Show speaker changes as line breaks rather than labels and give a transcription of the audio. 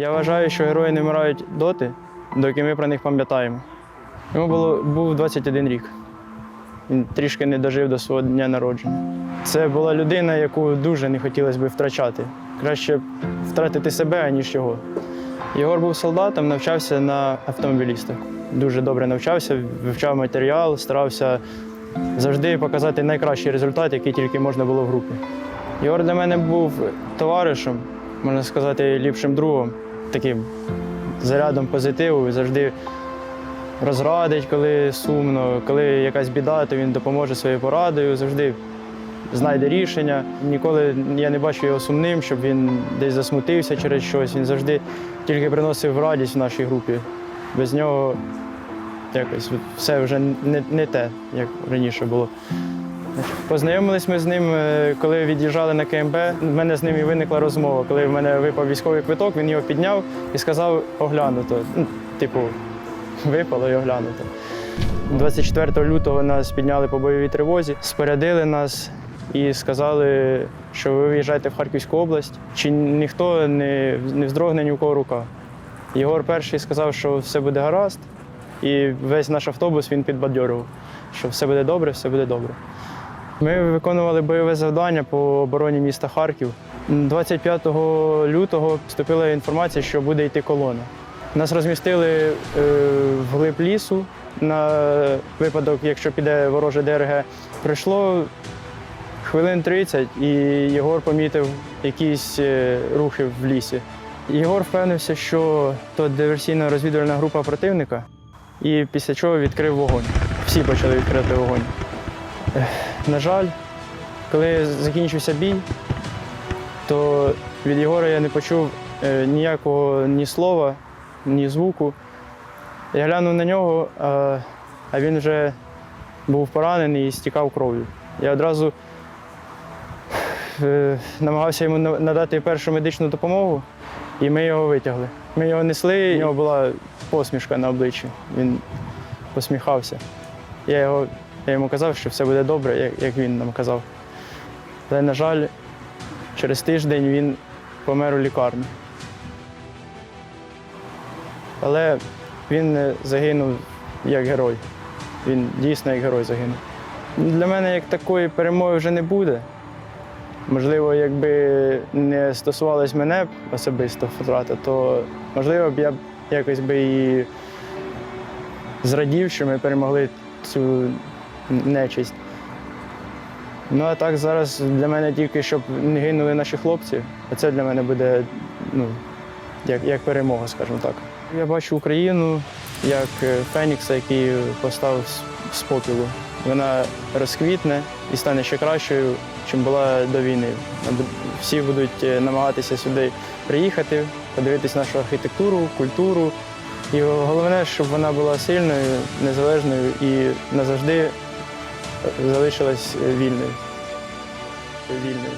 Я вважаю, що герої не вмирають доти, доки ми про них пам'ятаємо. Йому було, був 21 рік. Він трішки не дожив до свого дня народження. Це була людина, яку дуже не хотілося б втрачати. Краще втратити себе, аніж його. Єгор був солдатом, навчався на автомобіліста. Дуже добре навчався, вивчав матеріал, старався завжди показати найкращий результат, який тільки можна було в групі. Єгор для мене був товаришем, можна сказати, ліпшим другом, таким зарядом позитиву. Завжди розрадить, коли сумно, коли якась біда, то він допоможе своєю порадою, завжди знайде рішення. Ніколи я не бачу його сумним, щоб він десь засмутився через щось. Він завжди тільки приносив радість в нашій групі. Без нього якось все вже не, не те, як раніше було. Познайомились ми з ним, е, коли від'їжджали на КМБ. У мене з ним і виникла розмова. Коли в мене випав військовий квиток, він його підняв і сказав оглянуто. Ну, Типу, випало і оглянуто. 24 лютого нас підняли по бойовій тривозі, спорядили нас і сказали, що ви виїжджаєте в Харківську область, чи ніхто не, не вздрогне ні у кого рука. Єгор перший сказав, що все буде гаразд, і весь наш автобус він підбадьорював, що все буде добре, все буде добре. Ми виконували бойове завдання по обороні міста Харків. 25 лютого вступила інформація, що буде йти колона. Нас розмістили е, вглиб лісу на випадок, якщо піде вороже ДРГ. Пройшло хвилин 30, і Єгор помітив якісь е, рухи в лісі. Єгор впевнився, що то диверсійна розвідувальна група противника, і після чого відкрив вогонь. Всі почали відкрити вогонь. На жаль, коли закінчився бій, то від Єгора я не почув е, ніякого ні слова, ні звуку. Я глянув на нього, а, він вже був поранений і стікав кров'ю. Я одразу е, намагався йому надати першу медичну допомогу, і ми його витягли. Ми його несли, у нього була посмішка на обличчі. Він посміхався. Я, його, я йому казав, що все буде добре, як, він нам казав. Але, на жаль, через тиждень він помер у лікарні. Але він загинув як герой. Він дійсно як герой загинув. Для мене як такої перемоги вже не буде. Можливо, якби не стосувалось мене особисто втрата, то можливо б я б якось би і зрадів, що ми перемогли цю нечисть. Ну а так зараз для мене тільки щоб не гинули наші хлопці, а це для мене буде ну, як, як перемога, скажімо так. Я бачу Україну як е, Фенікса, який постав з- з попілу. Вона розквітне і стане ще кращою, чим була до війни. Всі будуть е, намагатися сюди приїхати, подивитись нашу архітектуру, культуру. І головне, щоб вона була сильною, незалежною і назавжди залишилась вільною. Вільною.